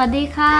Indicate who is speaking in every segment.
Speaker 1: วัสดีค่ะ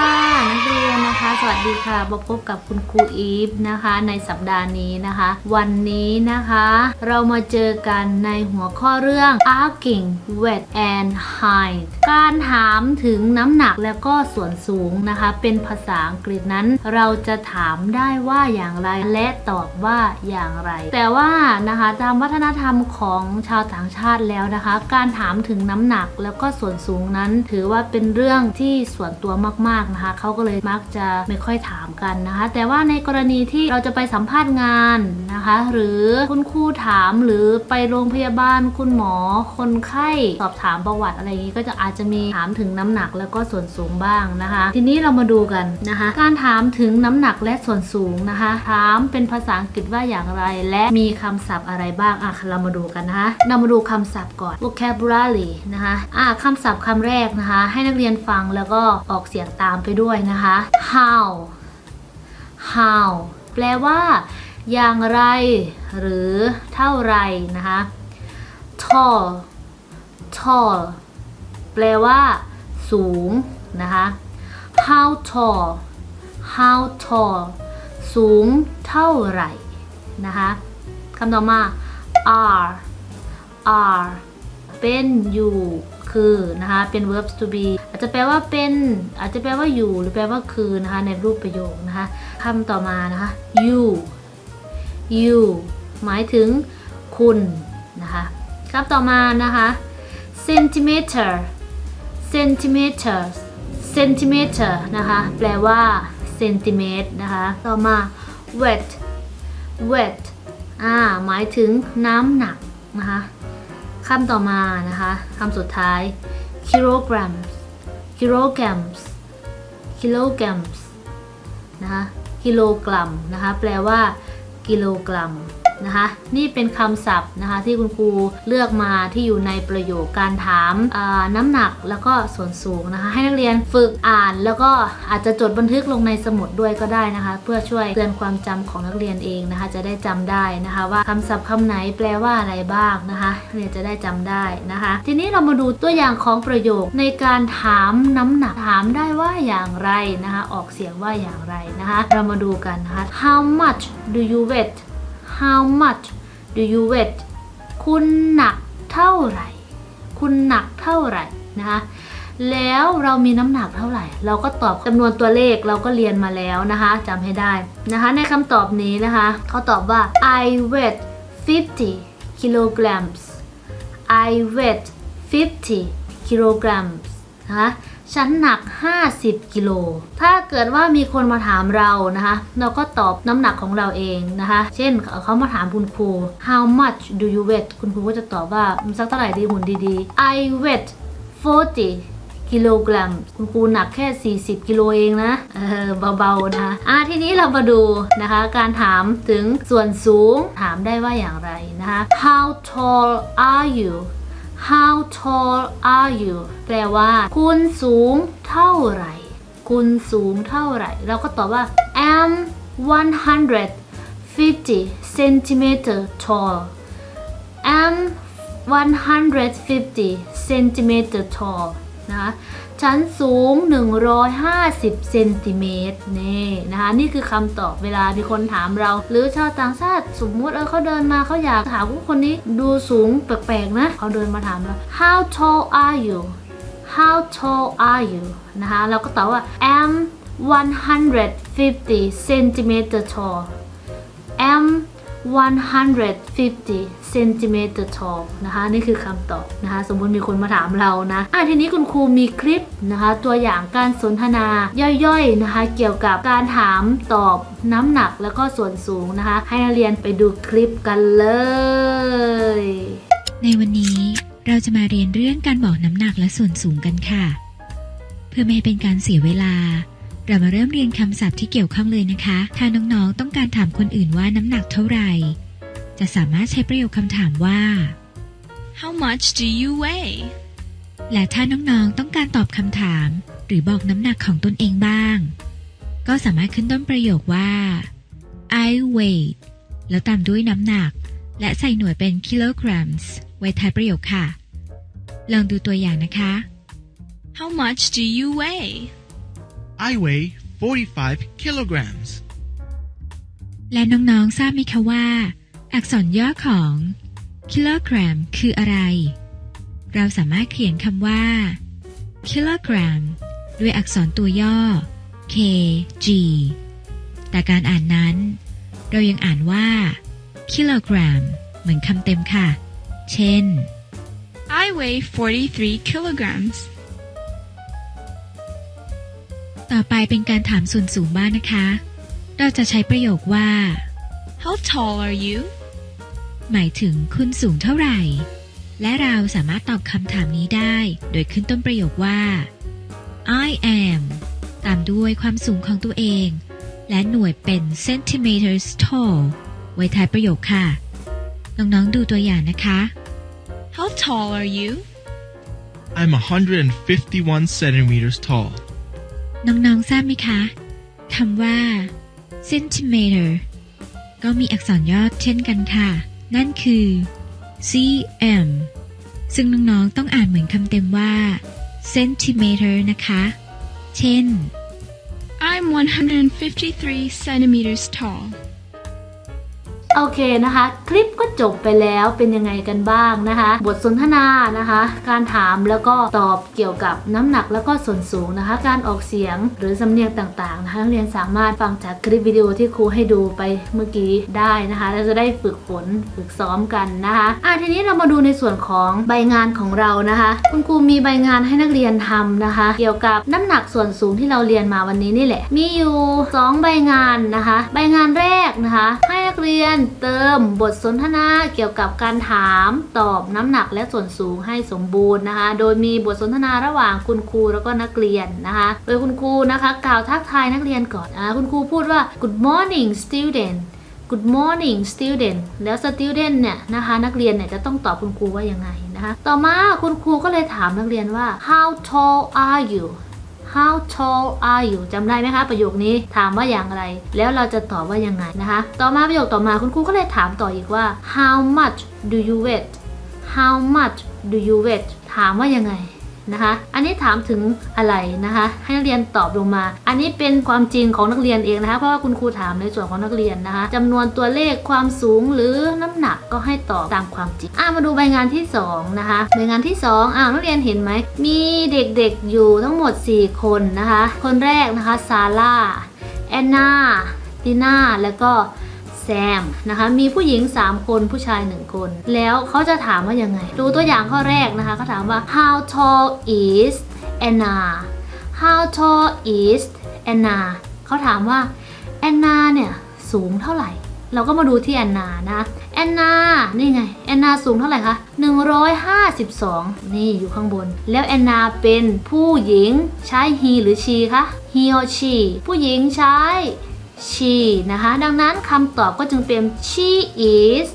Speaker 1: นักเรียนนะคะ สวัสดีค่ะมาพบกับคุณครูอีฟนะคะ ในสัปดาห์นี้นะคะ วันนี้นะคะ เรามาเจอกันในหัวข้อเรื่อง asking weight and height การถามถึงน้ำหนักแล้วก็ส่วนสูงนะคะ เป็นภาษาอังกฤษนั้น เราจะถามได้ว่าอย่างไรและตอบว่าอย่างไร แต่ว่านะคะตามวัฒนธรรมของชาวต่างชาติแล้วนะคะ การถามถึงน้ำหนักแล้วก็ส่วนสูงนั้น ถือว่าเป็นเรื่องที่ส่วนตัวมากๆนะคะเขาก็เลยมักจะไม่ค่อยถามกันนะคะ แต่ว่าในกรณีที่เราจะไปสัมภาษณ์งานนะคะ หรือคุณครูถามหรือไปโรงพยาบาลคุณหมอ คนไข้สอบถามประวัติอะไรอย่างนี้ก็จะอาจจะมีถามถึงน้ำหนักแล้วก็ส่วนสูงบ้างนะคะ ทีนี้เรามาดูกันนะคะ การถามถึงน้ำหนักและส่วนสูงนะคะ ถามเป็นภาษาอังกฤษว่าอย่างไร และมีคำศัพท์อะไรบ้างอะเรามาดูกันนะคะเรามาดูคำศัพท์ก่อน vocabulary นะคะอะคำศัพท์คำแรกนะคะ ให้นักเรียนฟังแล้วก็ออกเสียงตามไปด้วยนะคะ how how แปลว่า อย่างไร หรือเท่าไรนะคะ tall tall แปลว่า สูงนะคะ how tall how tall สูงเท่าไหร่นะคะคำต่อมา are are เป็นอยู่ คือนะคะเป็น verbs to be อาจจะแปลว่าเป็น อาจจะแปลว่าอยู่ หรือแปลว่าคือนะคะในรูปประโยคนะคะคำต่อมานะคะ you you หมายถึงคุณนะคะคำต่อมานะคะ centimeter centimeter centimeter นะคะแปลว่าเซนติเมตรนะคะต่อมา wet wet อ่าหมายถึงน้ำหนักนะคะ คำต่อมานะคะคำสุดท้าย kilograms kilograms kilograms นะคะกิโลกรัมนะคะแปลว่ากิโลกรัม นะคะ นี่เป็นคำศัพท์นะคะที่คุณครูเลือกมาที่อยู่ในประโยคการถามาน้ำหนักแล้วก็ส่วนสูงนะคะ ให้นักเรียนฝึกอ่านแล้วก็อาจจะจดบันทึกลงในสมุดด้วยก็ได้นะคะ เพื่อช่วยเตือนความจำของนักเรียนเองนะคะ จะได้จำได้นะคะ ว่าคำศัพท์คำไหนแปลว่าอะไรบ้างนะคะนักเรียนจะได้จำได้นะคะ ทีนี้เรามาดูตัวอย่างของประโยคในการถามน้ำหนักถามได้ว่าอย่างไรนะคะ ออกเสียงว่าอย่างไรนะคะ เรามาดูกันนะคะ How much do you weigh How much do you weigh คุณหนักเท่าไหร่ คุณหนักเท่าไหร่นะคะแล้วเรามีน้ำหนักเท่าไหร่ เราก็ตอบจำนวนตัวเลขเราก็เรียนมาแล้วนะคะจำให้ได้นะคะ ในคำตอบนี้นะคะเขาตอบว่า I weigh 50 kilograms I weigh 50 kilograms นะคะ ฉันหนัก 50 กิโล ถ้าเกิดว่ามีคนมาถามเรานะคะ เราก็ตอบน้ำหนักของเราเองนะคะ เช่นเขามาถามคุณครู how much do you weigh คุณครูก็จะตอบว่าสักเท่าไหร่ดีหุ่นดีๆ I weigh 40กิโลกรัมคุณครูหนักแค่ 40 กิโลเองนะ เออเบาๆนะคะอะทีนี้เรามาดูนะคะ การถามถึงส่วนสูงถามได้ว่าอย่างไรนะคะ How tall are you How tall are you แปลว่า คุณสูงเท่าไหร่ คุณสูงเท่าไหร่ เราก็ตอบว่า am 150 centimeter tall am 150 centimeter tall นะ คะฉันสูง 150 เซนติเมตรนี่นะคะ นี่คือคำตอบเวลามีคนถามเรา หรือชาวต่างชาติสมมุติเออเขาเดินมาเขาอยากถามว่าคนนี้ดูสูงแปลกๆนะเขาเดินมาถามเรา How tall are you How tall are you นะคะ เราก็ตอบว่า am 150 centimeter tall 150 centimeter tall นะคะนี่คือคำตอบนะคะ สมมติมีคนมาถามเรานะอะทีนี้คุณครูมีคลิปนะคะ ตัวอย่างการสนทนาย่อยๆนะคะ เกี่ยวกับการถามตอบน้ำหนักแล้วก็ส่วนสูงนะคะ ให้นักเรียนไปดูคลิปกันเลย
Speaker 2: ในวันนี้เราจะมาเรียนเรื่องการบอกน้ำหนักและส่วนสูงกันค่ะ เพื่อไม่ให้เป็นการเสียเวลา เรามาเริ่มเรียนคำศัพท์ที่เกี่ยวข้องเลยนะคะ ถ้าน้องๆ ต้องการถามคนอื่นว่าน้ำหนักเท่าไหร่ จะสามารถใช้ประโยคคำถามว่า
Speaker 3: How much do you weigh?
Speaker 2: และถ้าน้องๆ ต้องการตอบคำถาม หรือบอกน้ำหนักของตนเองบ้าง ก็สามารถขึ้นต้นประโยคว่า I weigh แล้วตามด้วยน้ำหนัก และใส่หน่วยเป็น kilograms ไว้ท้ายประโยคค่ะ ลองดูตัวอย่างนะคะ
Speaker 3: How much do you weigh?
Speaker 4: I weigh 45 kilograms.
Speaker 2: และน้องๆ ทราบไหมคะว่า อักษรย่อของ kilogram คืออะไร เราสามารถเขียนคำว่า kilogram ด้วยอักษรตัวย่อ kg แต่การอ่านนั้น เรายังอ่านว่า kilogram เหมือนคำเต็มค่ะ เช่น
Speaker 3: I weigh 43 kilograms.
Speaker 2: ต่อไปเป็นการถามส่วนสูงบ้างนะคะ เราจะใช้ประโยคว่า
Speaker 3: How tall are you?
Speaker 2: หมายถึงคุณสูงเท่าไหร่ และเราสามารถตอบคำถามนี้ได้ โดยขึ้นต้นประโยคว่า I am ตามด้วยความสูงของตัวเอง และหน่วยเป็น centimeters tall ไว้ท้ายประโยคค่ะ น้อง ๆ ดูตัวอย่างนะคะ
Speaker 3: How tall are you?
Speaker 4: I'm 151 centimeters tall.
Speaker 2: น้องๆ ทราบไหมคะคำว่า centimeter ก็มีอักษรย่อเช่นกันค่ะ นั่นคือ cm ซึ่งน้องๆ ต้องอ่านเหมือนคำเต็มว่า centimeter นะคะ เช่น
Speaker 3: I'm 153 centimeters tall.
Speaker 1: โอเคนะคะ คลิปก็จบไปแล้วเป็นยังไงกันบ้างนะคะ บทสนทนานะคะ การถามแล้วก็ตอบเกี่ยวกับน้ำหนักแล้วก็ส่วนสูงนะคะ การออกเสียงหรือสำเนียงต่างๆนะคะนักเรียนสามารถฟังจากคลิปวิดีโอที่ครูให้ดูไปเมื่อกี้ได้นะคะแล้วจะได้ฝึกฝนฝึกซ้อมกันนะคะอะทีนี้เรามาดูในส่วนของใบงานของเรานะคะ คุณครูมีใบงานให้นักเรียนทำนะคะ เกี่ยวกับน้ำหนักส่วนสูงที่เราเรียนมาวันนี้นี่แหละ มีอยู่ 2 ใบงานนะคะ ใบงานแรกนะคะ ให้นักเรียนเติมบทสนทนาเกี่ยวกับการถามตอบน้ำหนักและส่วนสูงให้สมบูรณ์นะคะ โดยมีบทสนทนาระหว่างคุณครูแล้วก็นักเรียนนะคะ โดยคุณครูนะคะกล่าวทักทายนักเรียนก่อนอ่าคุณครูพูดว่า good morning student Good morning student แล้ว student เนี่ยนะคะนักเรียนเนี่ยจะต้องตอบคุณครูว่ายังไงนะคะ ต่อมาคุณครูก็เลยถามนักเรียนว่า how tall are you How tall are you จำได้ไหมคะ ประโยคนี้ถามว่าอย่างไร แล้วเราจะตอบว่ายังไงนะคะ ต่อมาประโยคต่อมาคุณครูก็เลยถามต่ออีกว่า How much do you weigh How much do you weigh ถามว่ายังไง นะคะ อันนี้ถามถึงอะไรนะคะ ให้นักเรียนตอบลงมา อันนี้เป็นความจริงของนักเรียนเองนะคะ เพราะว่าคุณครูถามในส่วนของนักเรียนนะคะจำนวนตัวเลขความสูงหรือน้ำหนักก็ให้ตอบตามความจริง อะมาดูใบงานที่สองนะคะ ใบงานที่สองอ่านักเรียนเห็นไหม มีเด็กๆอยู่ทั้งหมด 4 คนนะคะ คนแรกนะคะซาร่าแอนนาติน่าแล้วก็ แซมนะคะมีผู้หญิง 3 คนผู้ชาย 1 คน แล้วเขาจะถามว่ายังไง ดูตัวอย่างข้อแรกนะคะเขาถามว่า how tall is Anna how tall is Anna เขาถามว่าแอนนาเนี่ยสูงเท่าไหร่ เราก็มาดูที่แอนนานะแอนนานี่ไงแอนนาสูงเท่าไหร่คะ152 นี่อยู่ข้างบน แล้วแอนนาเป็นผู้หญิงใช้ he หรือ she คะ he or she ผู้หญิงใช้ she นะคะ ดังนั้นคำตอบก็จึงเป็น she is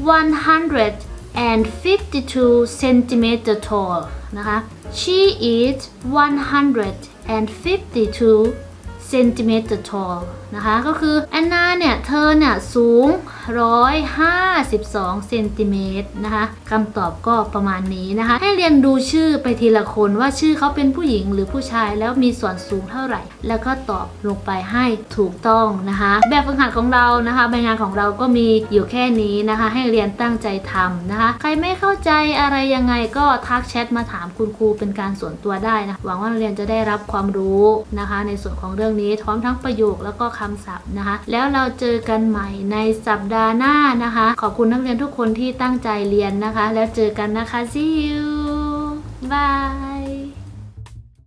Speaker 1: 152 centimeter tall นะคะ she is 152 centimeter tall นะคะ ก็คือแอนนาเนี่ย เธอเนี่ย สูง 152เซนติเมตรนะคะคำตอบก็ประมาณนี้นะคะ ให้เรียนดูชื่อไปทีละคนว่าชื่อเขาเป็นผู้หญิงหรือผู้ชายแล้วมีส่วนสูงเท่าไหร่ แล้วก็ตอบลงไปให้ถูกต้องนะคะ แบบฝึกหัดของเรานะคะ ใบงานของเราก็มีอยู่แค่นี้นะคะ ให้เรียนตั้งใจทำนะคะ ใครไม่เข้าใจอะไรยังไงก็ทักแชทมาถามคุณครูเป็นการส่วนตัวได้นะหวังว่านักเรียนจะได้รับความรู้นะคะ ในส่วนของเรื่องนี้พร้อมทั้งประโยคแล้วก็คำศัพท์นะคะ แล้วเราเจอกันใหม่ในสัปดาห์ห์หน้านะคะ ขอบคุณนักเรียนทุกคนที่ตั้งใจเรียนนะคะ แล้วเจอกันนะคะ see you bye